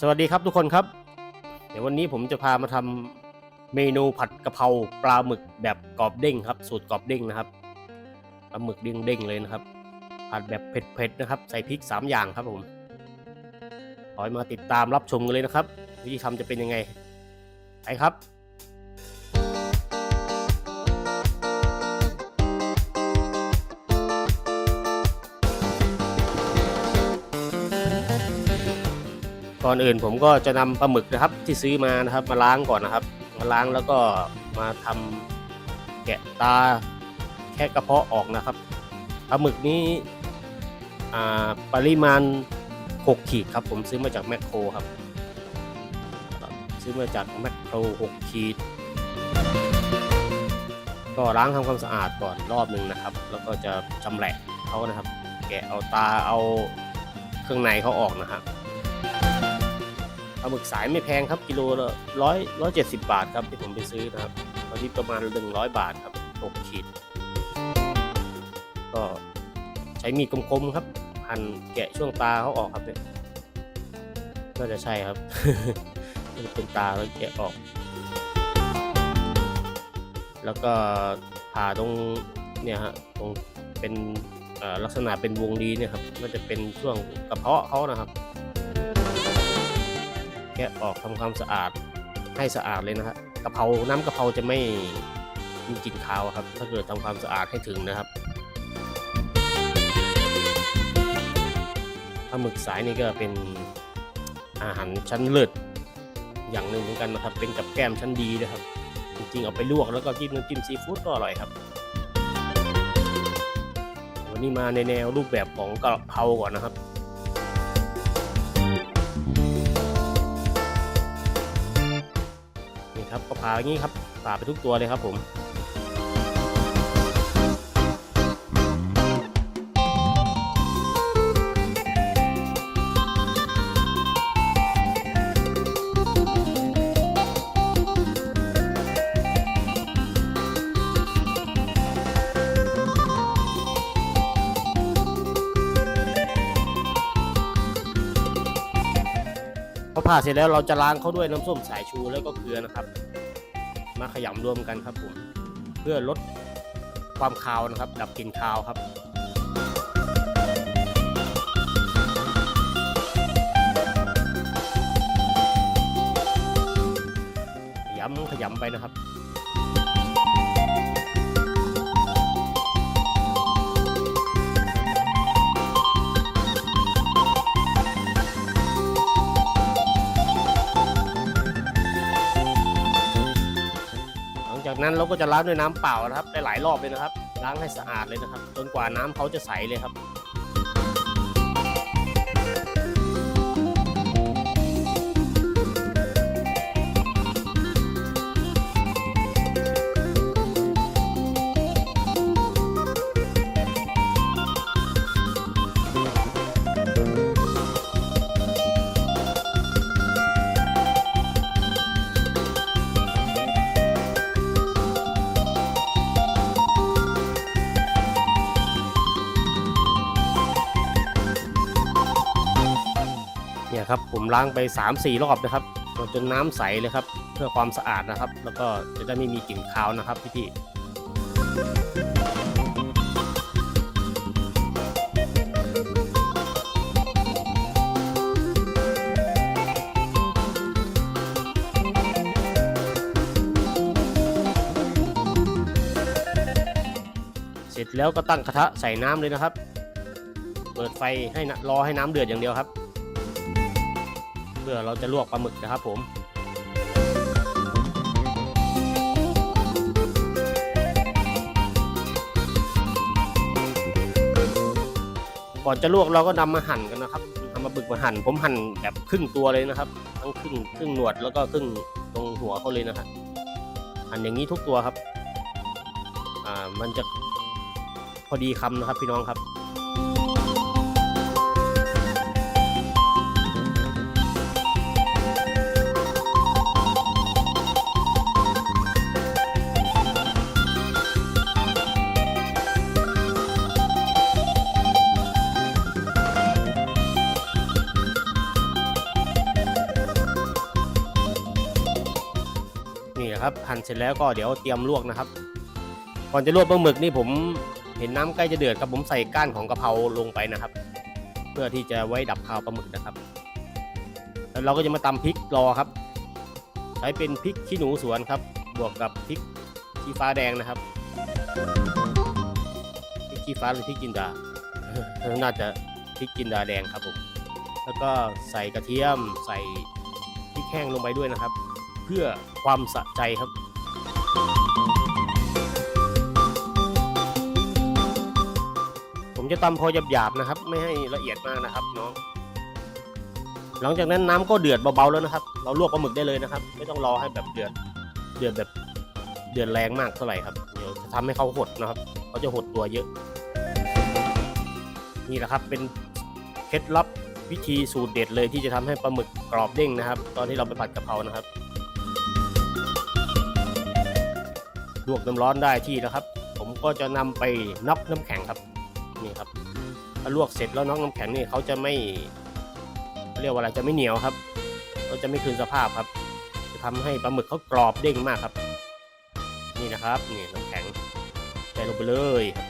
สวัสดีครับทุกคนครับ เดี๋ยววันนี้ผมจะพามาทำเมนูผัดกะเพราปลาหมึกแบบกรอบเด้งครับ สูตรกรอบเด้งนะครับปลาหมึกเด้งๆเลยนะครับ ผัดแบบเผ็ดๆนะครับ ใส่พริก 3 อย่างครับผมขอให้มาติดตามรับชมกันเลยนะครับ วิธีทำจะเป็นยังไงไปครับ ก่อนอื่นผมก็จะนำปลาหมึกนะครับที่ซื้อมานะครับมาล้างก่อนนะครับ มาล้างแล้วก็มาทำแกะตาแค่กระเพาะออกนะครับปลาหมึกนี้ปริมาณ 6 ขีดครับ ผมซื้อมาจากแมคโครครับ ซื้อมาจากแมคโคร 6 ขีด ก็ล้างทำความสะอาดก่อนรอบหนึ่งนะครับ แล้วก็จะชำแหละเขานะครับ แกะเอาตาเอาเครื่องในเขาออกนะครับ ปลาหมึกสายไม่แพงครับกิโลละร้อยร้อยเจ็ดสิบบาทครับที่ผมไปซื้อนะครับตอนนี้ประมาณหนึ่งร้อยบาทครับหกขีด ก็ใช้มีดคมๆครับหั่นแกะช่วงตาเขาออกครับเนี่ยน่าจะใช่ครับเป็นตาแล้วแกะออก แล้วก็ผ่าตรงเนี่ยฮะตรงเป็นลักษณะเป็นวงรีเนี่ยครับน่าจะเป็นช่วงกระเพาะเขานะครับ แกะออกทำความสะอาดให้สะอาดเลยนะครับกะเพราน้ำกะเพราจะไม่มีกลิ่นคาวครับ ถ้าเกิดทำความสะอาดให้ถึงนะครับปลาหมึกสายนี่ก็เป็นอาหารชั้นเลิศอย่างหนึ่งเหมือนกันนะครับ เป็นกับแก้มชั้นดีนะครับ จริงๆเอาไปลวกแล้วก็จิ้มน้ำจิ้มซีฟู้ดก็อร่อยครับ วันนี้มาในแนวรูปแบบของกะเพราก่อนนะครับ ก็ผ่าอย่างนี้ครับผ่าไปทุกตัวเลยครับผม ผ่าเสร็จแล้วเราจะล้างเขาด้วยน้ำส้มสายชูแล้วก็เกลือนะครับ มาขยำรวมกันครับผมเพื่อลดความคาวนะครับ ดับกลิ่นคาวครับขยำขยำไปนะครับ นั้นเราก็จะล้างด้วยน้ำเปล่านะครับได้หลายรอบเลยนะครับ ล้างให้สะอาดเลยนะครับ จนกว่าน้ำเขาจะใสเลยครับ ครับ ผมล้างไป 3-4 รอบนะครับจนน้ำใสเลยครับ เพื่อความสะอาดนะครับ แล้วก็จะได้ไม่มีกลิ่นคาวนะครับพี่ๆเสร็จแล้วก็ตั้งกระทะใส่น้ำเลยนะครับ เปิดไฟให้รอให้น้ำเดือดอย่างเดียวครับ พื่อเราจะลวกปลาหมึกนะครับผมก่อนจะลวกเราก็นำมาหั่นกันนะครับทำมาบึกมาหั่น ผมหั่นแบบครึ่งตัวเลยนะครับ ทั้งครึ่งครึ่งหนวดแล้วก็ครึ่งตรงหัวเขาเลยนะครับหั่นอย่างนี้ทุกตัวครับ อ่ามันจะพอดีคำนะครับพี่น้องครับ นะครับหั่นเสร็จแล้วก็เดี๋ยวเตรียมลวกนะครับ ก่อนจะลวกปลาหมึกนี่ผมเห็นน้ำใกล้จะเดือดครับผมใส่ก้านของกะเพราลงไปนะครับ เพื่อที่จะไว้ดับคาวปลาหมึกนะครับ แล้วเราก็จะมาตำพริกรอครับ ใช้เป็นพริกขี้หนูสวนครับ บวกกับพริกชี้ฟ้าแดงนะครับพริกชี้ฟ้าหรือพริกจินดา น่าจะพริกจินดาแดงครับผม แล้วก็ใส่กระเทียมใส่พริกแห้งลงไปด้วยนะครับ เพื่อความสะใจครับผมจะตำพอหยาบๆนะครับ ไม่ให้ละเอียดมากนะครับน้อง หลังจากนั้นน้ำก็เดือดเบาๆแล้วนะครับ เราลวกปลาหมึกได้เลยนะครับ ไม่ต้องรอให้แบบเดือดเดือดแบบเดือดแรงมากเท่าไหร่ครับเดี๋ยวจะทำให้เขาหดนะครับเขาจะหดตัวเยอะ นี่แหละครับเป็นเคล็ดลับวิธีสูตรเด็ดเลยที่จะทำให้ปลาหมึกกรอบเด้งนะครับ ตอนที่เราไปผัดกะเพรานะครับ ลวกน้ำร้อนได้ที่แล้วครับ ผมก็จะนำไปน็อกน้ำแข็งครับนี่ครับถ้าลวกเสร็จแล้วน็อกน้ำแข็งนี่เขาจะไม่เรียกว่าอะไรจะไม่เหนียวครับเขาจะไม่คืนสภาพครับ จะทำให้ปลาหมึกเขากรอบเด้งมากครับ นี่นะครับนี่น้ำแข็งใส่ลงไปเลยครับ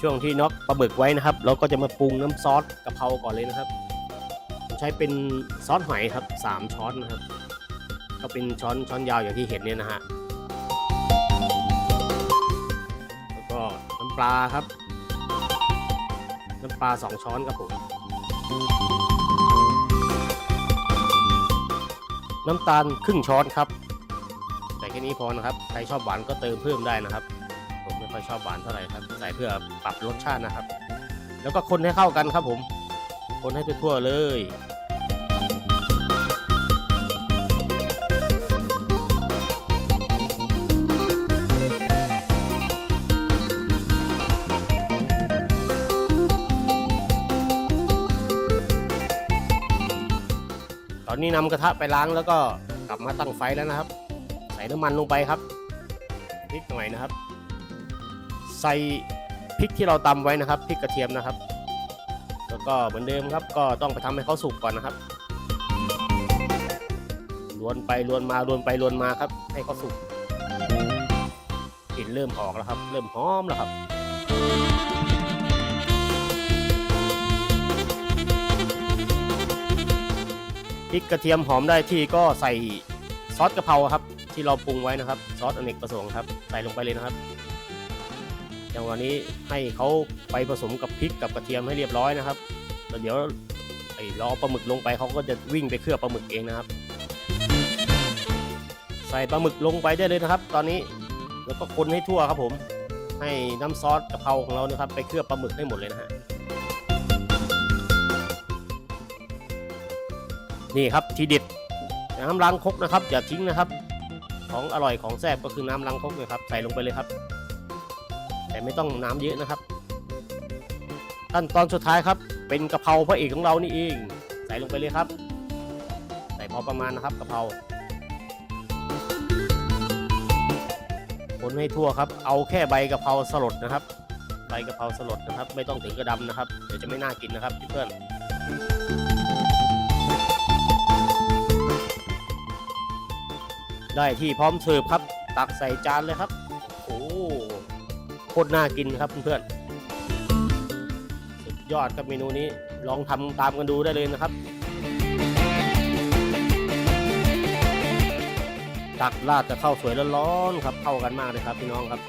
ช่วงที่น็อกปลาหมึกไว้นะครับ เราก็จะมาปรุงน้ำซอสกะเพราก่อนเลยนะครับ ช้เป็นซอสหอยครับสามช้อนนะครับ ก็เป็นช้อนช้อนยาวอย่างที่เห็นเนี่ยนะฮะแล้วก็น้ำปลาครับ น้ำปลาสองช้อนครับผมน้ำตาลครึ่งช้อนครับใส่แค่นี้พอนะครับ ใครชอบหวานก็เติมเพิ่มได้นะครับผมไม่ค่อยชอบหวานเท่าไหร่ครับใส่เพื่อปรับรสชาตินะครับ แล้วก็คนให้เข้ากันครับผม คนให้ทั่วๆเลย นี้นำกระทะไปล้างแล้วก็กลับมาตั้งไฟแล้วนะครับ ใส่น้ำมันลงไปครับนิดหน่อยนะครับ ใส่พริกที่เราตำไว้นะครับพริกกระเทียมนะครับ แล้วก็เหมือนเดิมครับ ก็ต้องไปทำให้เขาสุกก่อนนะครับลวนไปลวนมาลวนไปลวนมาครับ ให้เขาสุกกลิ่นเริ่มออกแล้วครับ เริ่มหอมแล้วครับ พริกกระเทียมหอมได้ที่ก็ใส่ซอสกะเพราครับ ที่เราปรุงไว้นะครับ ซอสอเนกประสงค์ครับใส่ลงไปเลยนะครับอย่างวันนี้ให้เขาไปผสมกับพริกกับกระเทียมให้เรียบร้อยนะครับแล้วเดี๋ยวไอ้ล้อปลาหมึกลงไปเขาก็จะวิ่งไปเคลือบปลาหมึกเองนะครับ ใส่ปลาหมึกลงไปได้เลยนะครับ ตอนนี้แล้วก็คนให้ทั่วครับผม ให้น้ำซอสกะเพราของเรานะครับ ไปเคลือบปลาหมึกให้หมดเลยนะฮะ นี่ครับทีเด็ดน้ำล้างคกนะครับอย่าทิ้งนะครับ ของอร่อยของแซ่บก็คือน้ำล้างคกเลยครับ ใส่ลงไปเลยครับ แต่ไม่ต้องน้ำเยอะนะครับขั้นตอนสุดท้ายครับ เป็นกะเพราพระเอกของเรานี่เอง ใส่ลงไปเลยครับ ใส่พอประมาณนะครับกะเพราคนให้ทั่วครับ เอาแค่ใบกะเพราสลดนะครับ ใบกะเพราสลดนะครับ ไม่ต้องถึงกระดำนะครับ เดี๋ยวจะไม่น่ากินนะครับเพื่อน ได้ที่พร้อมเสิร์ฟครับ ตักใส่จานเลยครับ โอ้โคตรน่ากินครับเพื่อนๆสุดยอดกับเมนูนี้ลองทำตามกันดูได้เลยนะครับ ตักราดจะเข้าวสวยร้อนๆครับเข้ากันมากเลยครับพี่น้องครับ